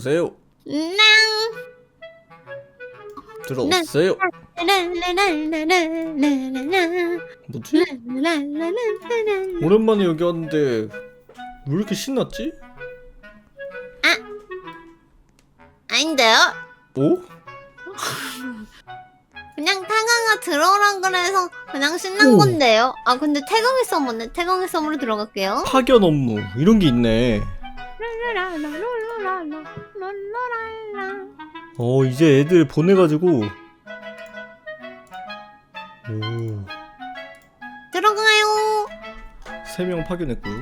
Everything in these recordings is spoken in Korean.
들어오세요. 낭. 들어오세요. 뭐지? 오랜만에 여기 왔는데 왜 이렇게 신났지? 아, 아닌데요? 오? 어? 그냥 태강아 들어오라 그래서 그냥 신난 오. 건데요. 아 근데 태강의 썸 없네. 태강의 썸으로 들어갈게요. 파견 업무 이런 게 있네. 랄랄랄랄. 어 이제 애들 보내가지고 오 들어가요. 세명 파견했고요.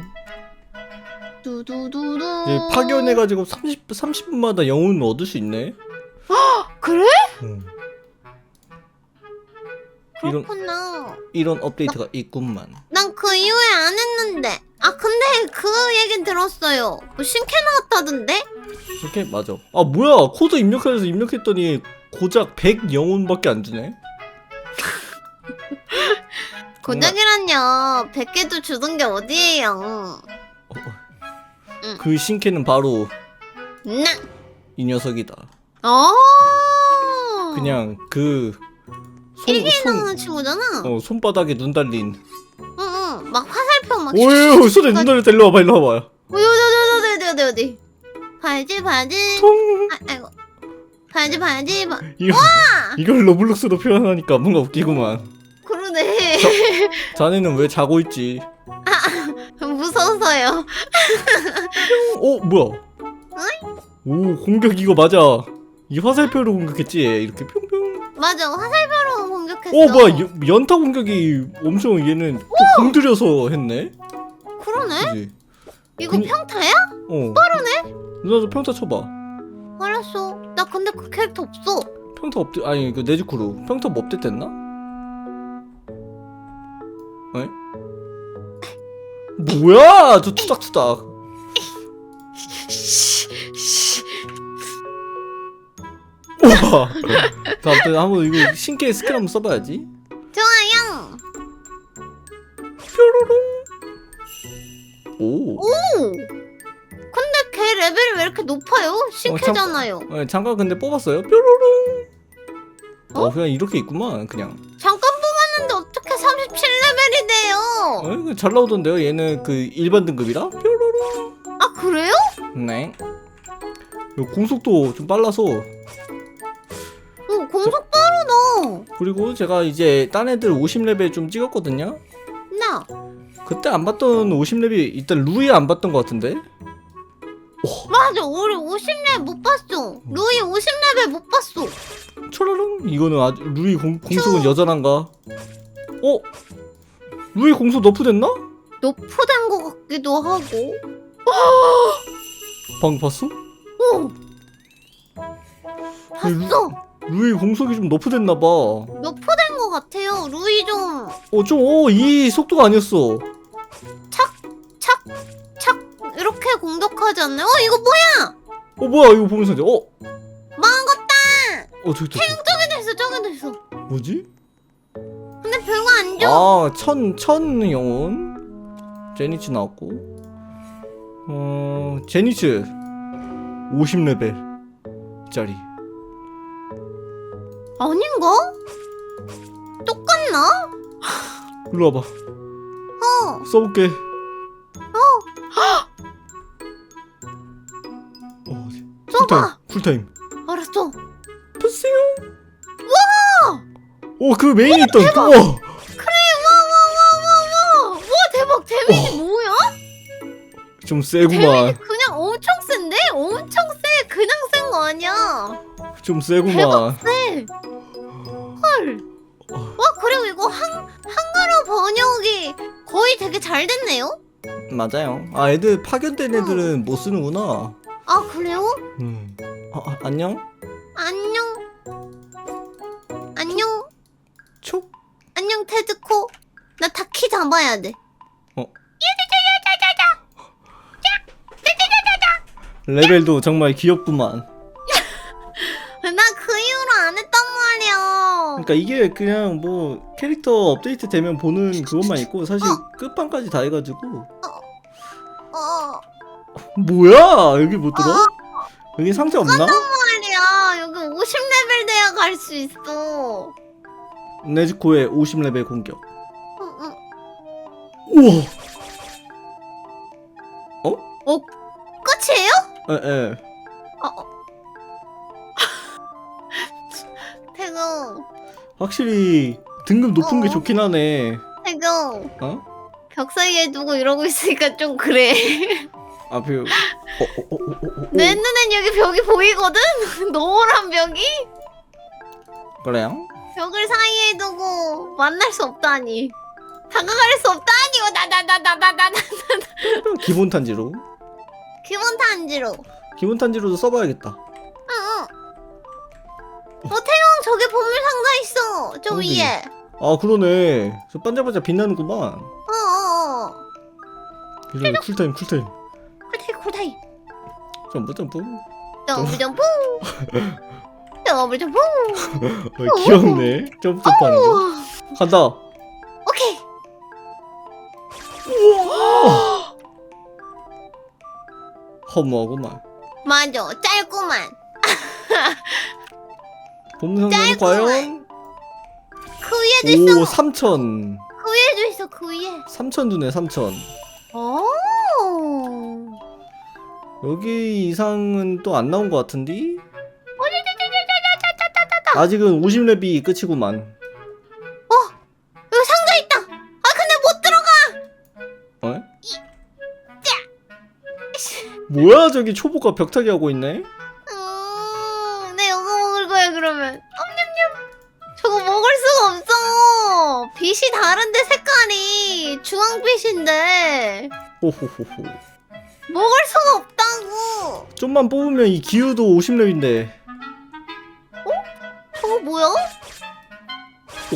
두두두두. 이제 파견해가지고 30 30분마다 영웅을 얻을 수 있네. 그래? 음. 이런 그렇구나. 이런 업데이트가 있구만. 난 그 이후에 안 했는데. 아 근데 그 얘긴 들었어요. 뭐 신캐 나왔다던데? 이렇게 맞아. 아 뭐야 코드 입력해서 입력했더니 고작 100 영혼밖에 안 주네. 고작이란요. 100개도 주던 게 어디예요? 어, 어. 응. 그 신캐는 바로 나. 이 녀석이다. 어. 그냥 그 손, 일기에 손, 나오는 친구잖아. 어, 손바닥에 눈 달린. 막 화살표 막. 오유 손에 눈 달린 일로 와봐 일로 와봐. 어디 어디 어디 어디 어디. 봐야지 봐야지. 통. 아, 아이고. 봐야지 봐야지. 봐. 이거 이걸 로블록스로 표현하니까 뭔가 웃기구만. 그러네. 자네는 왜 자고 있지? 무서워서요. 어 뭐야? 오 공격 이거 맞아. 이 화살표로 공격했지 이렇게 평평. 맞아. 화살표로 공격했어. 어 뭐야 연- 연타 공격이 엄청 얘는 또 공들여서 했네. 그러네. 그지? 이거 그니- 평타야? 어. 빠르네. 누나도 평타 쳐봐. 알았어. 나 근데 그 캐릭터 없어. 평타 업데 아니 그 네즈쿠로 평타 뭐 업데이트 됐나? 에? 뭐야 저 투닥투닥 아무튼 한번 이거 신캐 스킬 한번 써봐야지 좋아요. 뾰로롱 오 오. 근데 걔 레벨이 왜 이렇게 높아요? 신캐잖아요. 어, 잠깐 근데 뽑았어요 뾰로롱 어 그냥 이렇게 있구만 그냥 잠깐 뽑았는데 어떻게 37레벨이 돼요? 어, 이거 잘 나오던데요 얘는 그 일반 등급이라 뾰로롱 아 그래요? 네. 요 공속도 좀 빨라서. 그리고 제가 이제 딴 애들 50레벨 좀 찍었거든요. 나. 그때 안 봤던 50레벨 일단 루이 안 봤던 것 같은데. 맞아. 우리 50레벨 못 봤어. 루이 50레벨 못 봤어. 초라롱 이거는 아주 루이 공, 공속은 여전한가? 어? 루이 공속 너프 됐나? 너프된 것 같기도 하고. 방금 봤어? 오. 봤어. 루이 공속이 좀 너프됐나 봐. 어, 너프된 것 같아요. 루이 좀 좀, 어, 이 속도가 아니었어. 착, 착 이렇게 공격하지 않나요? 어 이거 뭐야? 어, 뭐야, 이거 보면서 이제, 어? 망했다. 어, 저기, 저기, 저기도 있어. 저기도 있어. 뭐지? 근데 별거 안 줘. 아, 천, 천 영혼. 제니츠 나왔고. 어, 제니츠. 50레벨. 짜리. 아닌가? 똑같나? 일로 와봐. 어. 써볼게. 어, 써봐. 쿨타임. 쿨타임. 알았어. 보세요. 와! 오, 그 메인에 있던, 그, 어! 그래. 와와와와와. 와 대박. 데미지 뭐야? 좀 데미지 세구만. 그냥 엄청 센데? 엄청 세. 그냥 센 거 아니야. 좀 세구만. 대박 세. 잘 됐네요. 맞아요. 아, 애들 파견된 애들은 못 쓰는구나. 아 그래요? 음. 아, 아, 안녕? 안녕. 안녕. 촉? 안녕 테드코. 나 다키 잡아야 돼. 레벨도 정말 귀엽구만. 그러니까 이게 그냥 뭐 캐릭터 업데이트 되면 보는 그것만 있고 사실 끝판까지 다 해가지고 어. 뭐야 여기 못 들어? 여기 상자 없나? 아니야 여기 50레벨 돼야 갈 수 있어 네즈코의 50레벨 공격. 응, 응. 우와. 끝이에요? 에, 에. 확실히 등급 높은 게 어. 좋긴 하네. 태경 어? 벽 사이에 두고 이러고 있으니까 좀 그래 앞에 어, 어, 어, 어, 어, 어. 내 눈엔 여기 벽이 보이거든? 노란 벽이? 그래요? 벽을 사이에 두고 만날 수 없다니 다가갈 수 없다니 나나나나나나 기본 탄지로. 기본 탄지로 기본 탄지로도 써봐야겠다. 응응 어 상자 저 어디? 위에 아 그러네. 저 반짝반짝 빛나는구만. 어어어 이런 쿨타임 쿨타임. 쿨타이 쿨타이 점프 점프. 더블 점프 더블 점프 어, 귀엽네. 점프 점프하는 거. 우와. 간다. 오케이 허무하구만. 맞아 짧구만 상자는 짧구만. 과연? 그 위에도 있어 오 3천. 그 위에도 있어 그 위에 3천 두네 3천. 오 여기 이상은 또 안 나온 것 같은데? 아직은 50렙이 끝이구만. 여기 상자 있다 아 근데 못 들어가 어? 뭐야 저기 초보가 벽타기 하고 있네? 음, 내 이거 먹을 거야 그러면 엄 빛이 다른데 색깔이 주황빛인데 호호호호. 먹을 수가 없다고 좀만 뽑으면 이 기후도 50렙인데. 저거 뭐야?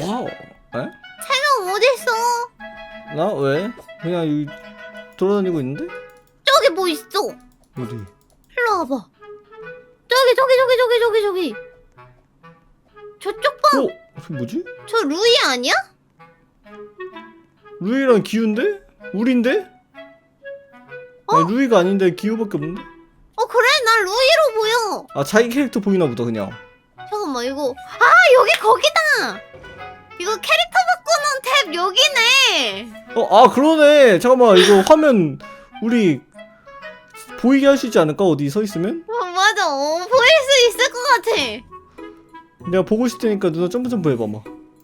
와우. 에? 태명 어딨어? 나 왜? 그냥 여기 돌아다니고 있는데? 저기 뭐 있어 어디? 일로 와봐 저기 저기 저기 저기 저기 저기 저쪽 봐 어? 저 뭐지? 저 루이 아니야? 루이랑 기우인데? 우린데? 아니, 루이가 아닌데 기우밖에 없는데? 어 그래? 난 루이로 보여. 아 자기 캐릭터 보이나 보다 그냥. 잠깐만 이거. 아 여기 거기다! 이거 캐릭터 바꾸는 탭 여기네. 어, 아 그러네. 잠깐만 이거 화면 우리 보이게 할 수 있지 않을까? 어디 서 있으면? 어, 맞아. 어, 보일 수 있을 것 같아. 내가 보고 있을 테니까 누나 점프 점프 해봐봐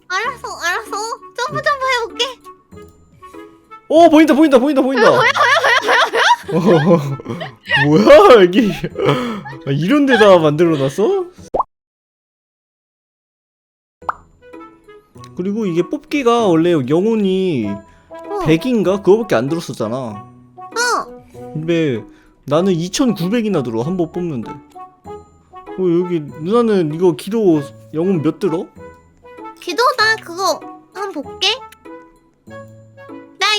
알았어 알았어. 점프 점프 해볼게 어 보인다 보인다 보인다 보인다. 뭐야 뭐야 뭐야 뭐야 뭐야? 여기 아, 이런 데다 만들어놨어? 그리고 이게 뽑기가 원래 영혼이 어, 100인가? 그거밖에 안 들었었잖아. 어. 근데 나는 2900이나 들어 한 번 뽑는데. 어 여기 누나는 이거 기도 영혼 몇 들어? 기도다 그거 한번 볼게. 나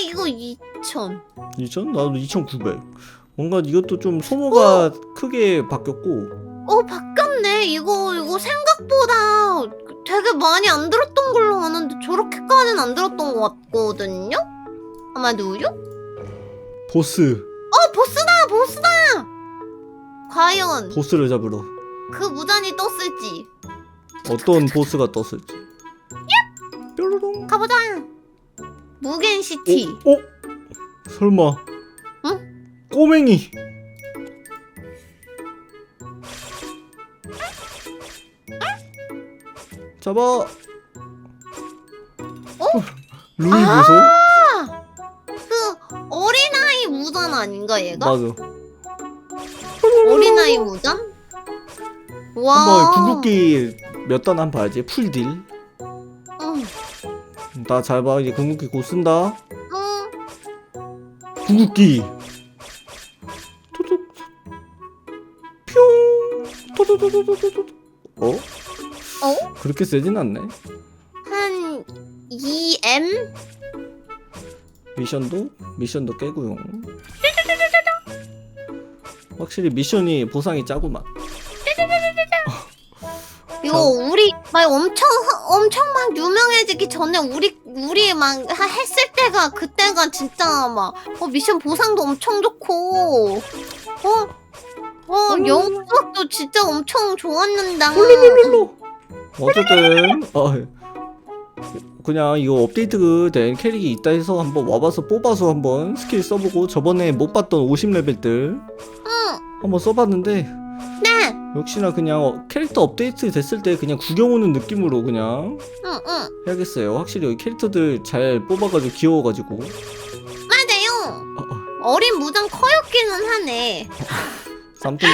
이거 2000 2000? 나도 2900 뭔가 이것도 좀 소모가 크게 바뀌었고. 어 바뀌었네. 이거 이거 생각보다 되게 많이 안 들었던 걸로 아는데 저렇게까지는 안 들었던 것 같거든요? 아마도요? 보스. 어 보스다 보스다! 과연 보스를 잡으러. 그 무단이 떴을지. 어떤 보스가 떴을지. 뾰로롱. 가보자 무겐시티 어? 어? 설마 응? 꼬맹이 잡아 어? 루이 보소? 아! 그 어린아이 무단 아닌가 얘가? 맞아 어린아이 무단? 와 한번 궁극기 몇 단한번 봐야지 풀딜 응, 나 잘 봐. 이제 궁극기 곧 쓴다. 응. 궁극기. 토독 뿅. 토도도도도도도 어? 어? 그렇게 세진 않네. 한 2M? 미션도? 미션도 깨고요. 확실히 미션이 보상이 짜구만. 이거 우리 막 엄청 엄청 막 유명해지기 전에 우리 우리 막 하- 했을 때가 그때가 진짜 막 어, 미션 보상도 엄청 좋고 어 어 영수학도 진짜 엄청 좋았는데. 룰루룰루. 어쨌든 어, 그냥 이거 업데이트된 캐릭이 있다 해서 한번 와봐서 뽑아서 한번 스킬 써보고 저번에 못 봤던 50레벨들 응. 한번 써봤는데 네. 역시나 그냥 어, 캐릭터 업데이트 됐을 때 그냥 구경 오는 느낌으로 그냥 응 응. 해야겠어요. 확실히 여기 캐릭터들 잘 뽑아가지고 귀여워가지고 맞아요. 어, 어, 어린 무장 커였기는 하네. 아무튼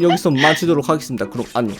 여기서 마치도록 하겠습니다. 그럼 안녕.